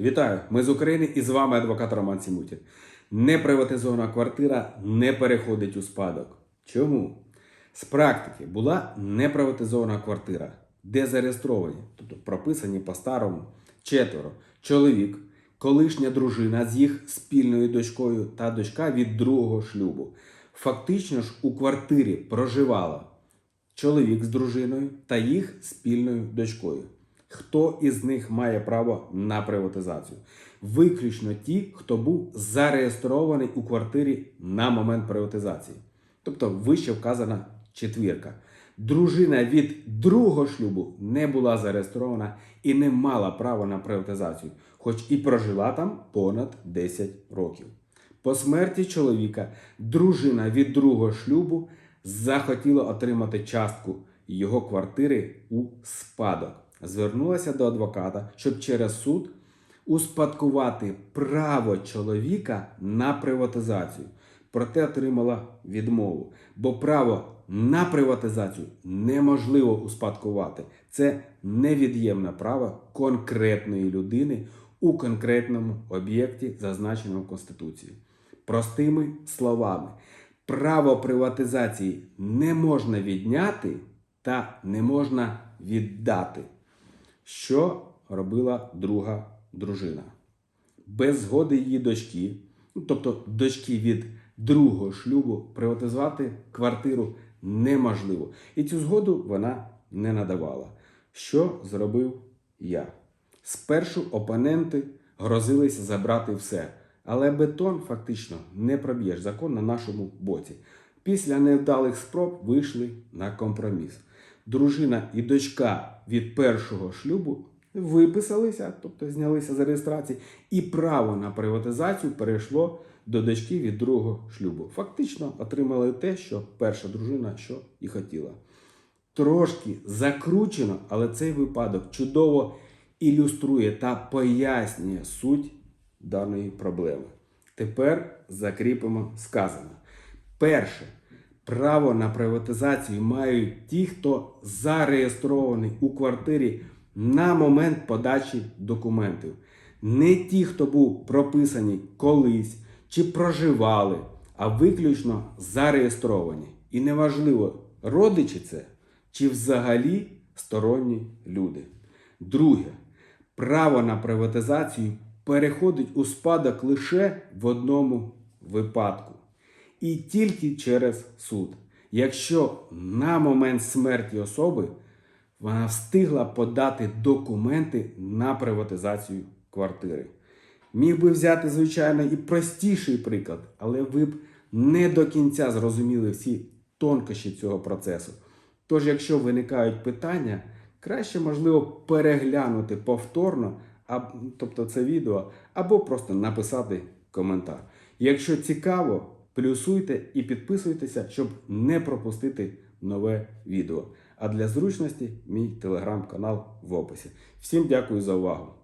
Вітаю! Ми з України і з вами адвокат Роман Сімутін. Неприватизована квартира не переходить у спадок. Чому? З практики була неприватизована квартира, де зареєстровані, тобто прописані по-старому, четверо, чоловік, колишня дружина з їх спільною дочкою та дочка від другого шлюбу. Фактично ж у квартирі проживала чоловік з дружиною та їх спільною дочкою. Хто із них має право на приватизацію? Виключно ті, хто був зареєстрований у квартирі на момент приватизації. Тобто вище вказана четвірка. Дружина від другого шлюбу не була зареєстрована і не мала права на приватизацію, хоч і прожила там понад 10 років. По смерті чоловіка дружина від другого шлюбу захотіла отримати частку його квартири у спадок. Звернулася до адвоката, щоб через суд успадкувати право чоловіка на приватизацію. Проте отримала відмову, бо право на приватизацію неможливо успадкувати. Це невід'ємне право конкретної людини у конкретному об'єкті, зазначеному в Конституції. Простими словами, право приватизації не можна відняти та не можна віддати. Що робила друга дружина? Без згоди її дочки, ну, тобто дочки від другого шлюбу, приватизувати квартиру неможливо. І цю згоду вона не надавала. Що зробив я? Спершу опоненти грозилися забрати все. Але бетон фактично не проб'єш закон на нашому боці. Після невдалих спроб вийшли на компроміс. Дружина і дочка від першого шлюбу виписалися, тобто знялися з реєстрації, і право на приватизацію перейшло до дочки від другого шлюбу. Фактично отримали те, що перша дружина що і хотіла. Трошки закручено, але цей випадок чудово ілюструє та пояснює суть даної проблеми. Тепер закріпимо сказане. Перше, право на приватизацію мають ті, хто зареєстрований у квартирі на момент подачі документів. Не ті, хто був прописані колись чи проживали, а виключно зареєстровані. І неважливо, родичі це чи взагалі сторонні люди. Друге, право на приватизацію переходить у спадок лише в одному випадку. І тільки через суд. Якщо на момент смерті особи вона встигла подати документи на приватизацію квартири. Міг би взяти, звичайно, і простіший приклад, але ви б не до кінця зрозуміли всі тонкощі цього процесу. Тож, якщо виникають питання, краще, можливо, переглянути повторно, тобто це відео, або просто написати коментар. Якщо цікаво, плюсуйте і підписуйтеся, щоб не пропустити нове відео. А для зручності мій телеграм-канал в описі. Всім дякую за увагу!